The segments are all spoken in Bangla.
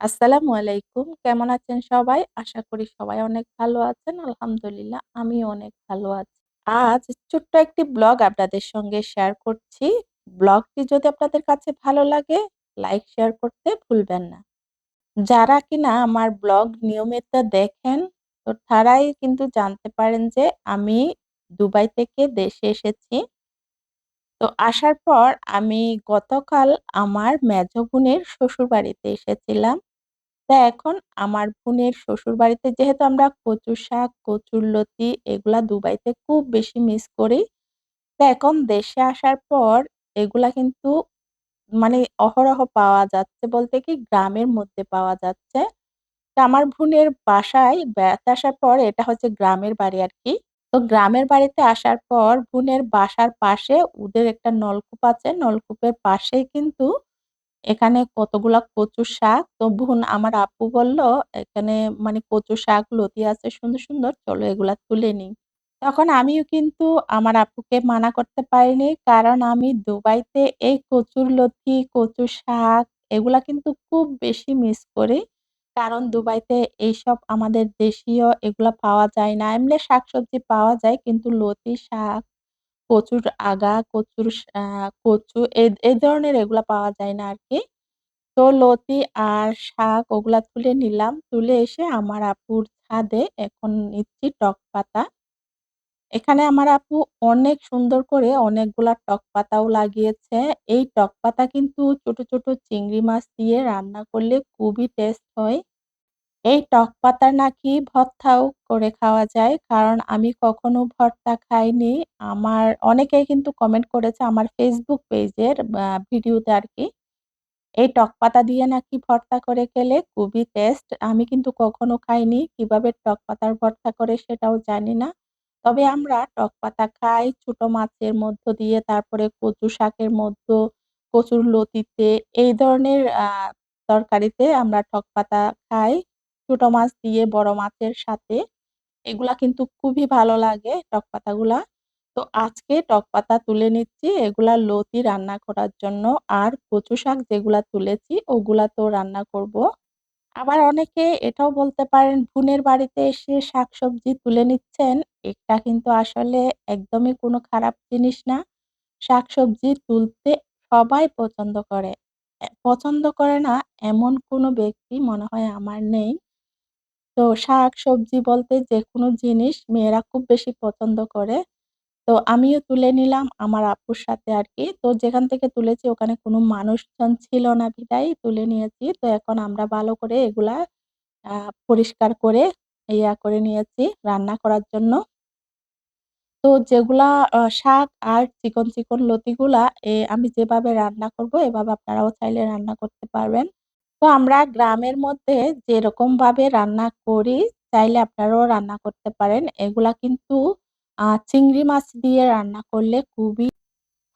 আসসালামু আলাইকুম। কেমন আছেন সবাই? আশা করি সবাই অনেক ভালো আছেন। আলহামদুলিল্লাহ আমি অনেক ভালো আছি। আজ ছোট্ট একটি ব্লগ আপনাদের সঙ্গে শেয়ার করছি। ব্লগটি যদি আপনাদের কাছে ভালো লাগে, লাইক শেয়ার করতে ভুলবেন না। যারা কিনা আমার ব্লগ নিয়মিত দেখেন, তো তারাই কিন্তু জানতে পারেন যে আমি দুবাই থেকে দেশে এসেছি। তো আসার পর আমি গতকাল আমার মেজো বোনের শ্বশুরবাড়িতে এসেছিলাম। তো এখন আমার বোনের শ্বশুর বাড়িতে যেহেতু আমরা কচু শাক, কচুর লতি এগুলা দুবাইতে খুব বেশি মিস করি। তা এখন দেশে আসার পর এগুলা কিন্তু মানে অহরহ পাওয়া যাচ্ছে বলতে কি গ্রামের মধ্যে পাওয়া যাচ্ছে। তা আমার বোনের বাসায় বেড়াতে আসার পর এটা হচ্ছে গ্রামের বাড়ি আর কি তো গ্রামের বাড়িতে আসার পর বোনের বাসার পাশে ওদের একটা নলকূপ আছে। নলকূপের পাশেই কিন্তু এখানে কতগুলা কচু শাক। তো বোন আমার আপু বলল, "এখানে মানে কচু শাক লতি আছে সুন্দর, সুন্দর। চলো এগুলা তুলে নিই।" তখন আমিও কিন্তু আমার আপুকে মানা করতে পারিনি। কারণ আমি দুবাইতে এই কচুর লতি, কচু শাক এগুলা কিন্তু খুব বেশি মিস করি। কারণ দুবাইতে এইসব আমাদের দেশীয় এগুলা পাওয়া যায় না। এমনি শাকসবজি পাওয়া যায় কিন্তু লতি শাক, কচুর আগা, কচুর কচু এই ধরনের এগুলা পাওয়া যায় না আরকি। তো লতি আর শাক ওগুলা তুলে নিলাম। তুলে এসে আমার আপুর ছাদে এখন নিচ্ছি টক পাতা। এখানে আমার আপু অনেক সুন্দর করে অনেকগুলা টক পাতাও লাগিয়েছে। এই টক পাতা কিন্তু ছোট, ছোট চিংড়ি মাছ দিয়ে রান্না করলে খুবই টেস্ট হয়। এই টক পাতার নাকি ভর্তাও করে খাওয়া যায়। কারণ আমি কখনো ভর্তা খাইনি। আমার অনেকেই কিন্তু কমেন্ট করেছে আমার ফেসবুক পেজের ভিডিওতে আর কি এই টক পাতা দিয়ে নাকি ভর্তা করে খেলে খুবই টেস্ট। আমি কিন্তু কখনো খাইনি। কীভাবে টক পাতার ভর্তা করে সেটাও জানি না। তবে আমরা টক পাতা খাই ছোট মাছের মধ্য দিয়ে, তারপরে কচু শাকের মধ্য, কচুর লতিতে এই ধরনের তরকারিতে আমরা টক পাতা খাই। ছোট মাছ দিয়ে, বড় মাছের সাথে। এগুলা কিন্তু খুবই ভালো লাগে টক পাতাগুলা। তো আজকে টক পাতা তুলে নিচ্ছি এগুলা লতি রান্না করার জন্য। আর কচু শাক যেগুলা তুলেছি, ওগুলা তো রান্না করব। আবার অনেকে এটাও বলতে পারেন বোনের বাড়িতে এসে শাকসবজি তুলে নিচ্ছেন। এটা কিন্তু আসলে একদমই কোনো খারাপ জিনিস না। শাকসবজি তুলতে সবাই পছন্দ করে। পছন্দ করে না এমন কোনো ব্যক্তি মনে হয় আমার নেই। তো শাক-সবজি বলতে যেকোনো জিনিস মেয়েরা খুব বেশি পছন্দ করে। তো আমিও তুলে নিলাম আমার আপুর সাথে আর কি তো যেখান থেকে তুলেছি ওখানে কোনো মানুষজন ছিল না বিদায় তুলে নিয়েছি। তো এখন আমরা ভালো করে এগুলা পরিষ্কার করে ইয়া করে নিয়েছি রান্না করার জন্য। তো যেগুলা শাক আর চিকন, চিকন লতিগুলা আমি যেভাবে রান্না করব এভাবে আপনারাও চাইলে রান্না করতে পারবেন। তো আমরা গ্রামের মধ্যে যেরকমভাবে রান্না করি, চাইলে আপনারাও রান্না করতে পারেন। এগুলা কিন্তু চিংড়ি মাছ দিয়ে রান্না করলে খুবই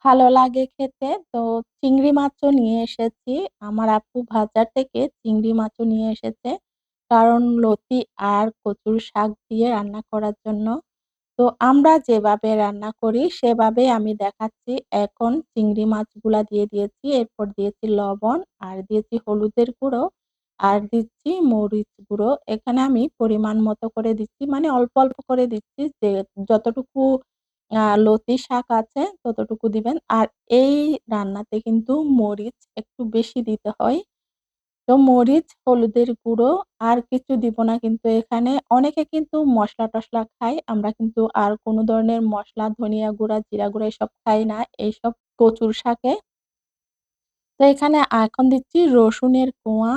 ভালো লাগে খেতে। তো চিংড়ি মাছও নিয়ে এসেছি। আমার আপু বাজার থেকে চিংড়ি মাছও নিয়ে এসেছে। কারণ লতি আর কচুর শাক দিয়ে রান্না করার জন্য। তো আমরা যেভাবে রান্না করি সেভাবে আমি দেখাচ্ছি। এখন চিংড়ি মাছগুলা দিয়ে দিয়েছি। এরপর দিয়েছি লবণ আর দিয়েছি হলুদের গুঁড়ো আর দিচ্ছি মরিচ গুঁড়ো। এখানে আমি পরিমাণ মতো করে দিচ্ছি। মানে অল্প, অল্প করে দিচ্ছি যে যতটুকু লতি শাক আছে ততটুকু দিবেন। আর এই রান্নাতে কিন্তু মরিচ একটু বেশি দিতে হয়। তো মরিচ, হলুদের গুঁড়ো আর কিছু দিব না কিন্তু এখানে। অনেকে কিন্তু মসলা-টসলা খায়। আমরা কিন্তু আর কোনো ধরনের মসলা, ধনিয়া গুঁড়া, জিরা গুঁড়া এসব খাই না এইসব কচুর শাকে। তো এখানে এখন দিচ্ছি রসুনের কোয়া।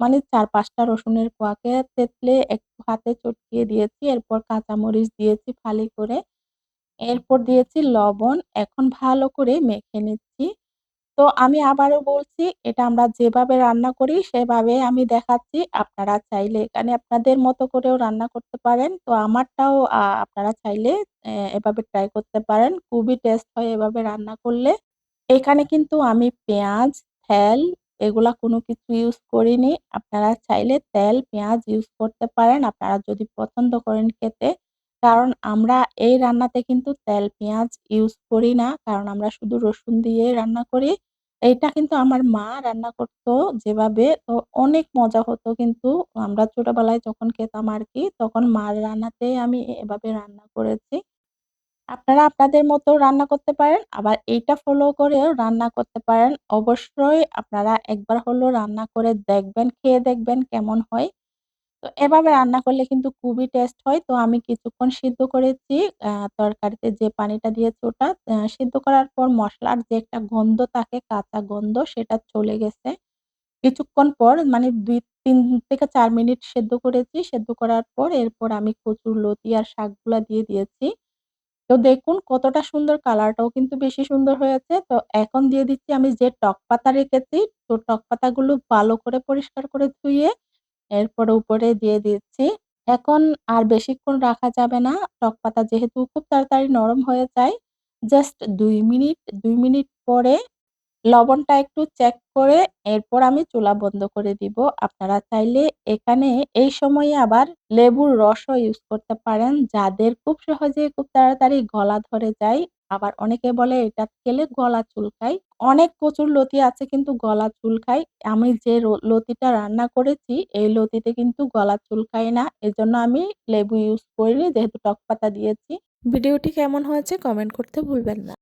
মানে ৪-৫ টা রসুনের কোয়াকে থেতলে একটু হাতে চটকিয়ে দিয়েছি। এরপর কাঁচামরিচ দিয়েছি ফালি করে। এরপর দিয়েছি লবণ। এখন ভালো করে মেখে নিচ্ছি। তো আমি আবারও বলছি এটা আমরা যেভাবে রান্না করি সেভাবে আমি দেখাচ্ছি। আপনারা চাইলে এখানে আপনাদের মতো করেও রান্না করতে পারেন। তো আমারটাও আপনারা চাইলে এভাবে ট্রাই করতে পারেন। খুবই টেস্ট হয় এভাবে রান্না করলে। এখানে কিন্তু আমি পেঁয়াজ, তেল এগুলা কোনো কিছু ইউজ করিনি। আপনারা চাইলে তেল, পেঁয়াজ ইউজ করতে পারেন আপনারা যদি পছন্দ করেন খেতে। কারণ আমরা এই রান্নাতে কিন্তু তেল, পেঁয়াজ ইউজ করি না। কারণ আমরা শুধু রসুন দিয়ে রান্না করি। এইটা কিন্তু আমার মা রান্না করতো যেভাবে তো অনেক মজা হতো কিন্তু আমরা ছোটবেলায় যখন খেতাম আর কি তখন মার রান্নাতেই আমি এভাবে রান্না করেছি। আপনারা আপনাদের মতো রান্না করতে পারেন। আবার এইটা ফলো করেও রান্না করতে পারেন। অবশ্যই আপনারা একবার হলো রান্না করে দেখবেন, খেয়ে দেখবেন কেমন হয়। তো এভাবে রান্না করলে কিন্তু খুবই টেস্ট হয়। তো আমি কিছুক্ষণ সিদ্ধ করেছি তরকারিতে যে পানিটা দিয়েছি ওটা সিদ্ধ করার পর মশলার যে একটা গন্ধ থাকে কাঁচা গন্ধ সেটা চলে গেছে। কিছুক্ষণ পর মানে ২-৩ থেকে চার মিনিট সেদ্ধ করেছি। সেদ্ধ করার পর এরপর আমি কচুর লতি আর শাকগুলা দিয়ে দিয়েছি। তো দেখুন কতটা সুন্দর কালারটাও কিন্তু বেশি সুন্দর হয়েছে। তো এখন দিয়ে দিচ্ছি আমি যে টক পাতা রেখেছি, তো টক পাতাগুলো ভালো করে পরিষ্কার করে ধুয়ে এরপরে উপরে দিয়ে দিচ্ছি। এখন আর বেশিক্ষণ রাখা যাবে না। টক পাতা যেহেতু খুব তাড়াতাড়ি নরম হয়ে যায়। জাস্ট দুই মিনিট দুই মিনিট পরে লবণটা একটু চেক করে এরপর আমি চুলা বন্ধ করে দিব। আপনারা চাইলে এখানে এই সময়ে আবার লেবুর রসও ইউজ করতে পারেন। যাদের খুব সহজে খুব তাড়াতাড়ি গলা ধরে যায়। আবার অনেকে বলে, এটা খেলে গলা চুলকায়। অনেক প্রচুর লতি আছে কিন্তু গলা চুলকায়। আমি যে লতিটা রান্না করেছি, এই লতিতে কিন্তু গলা চুলকায় না। এজন্য আমি লেবু ইউজ করিনি যেহেতু টক পাতা দিয়েছি। ভিডিওটি কেমন হয়েছে কমেন্ট করতে ভুলবেন না।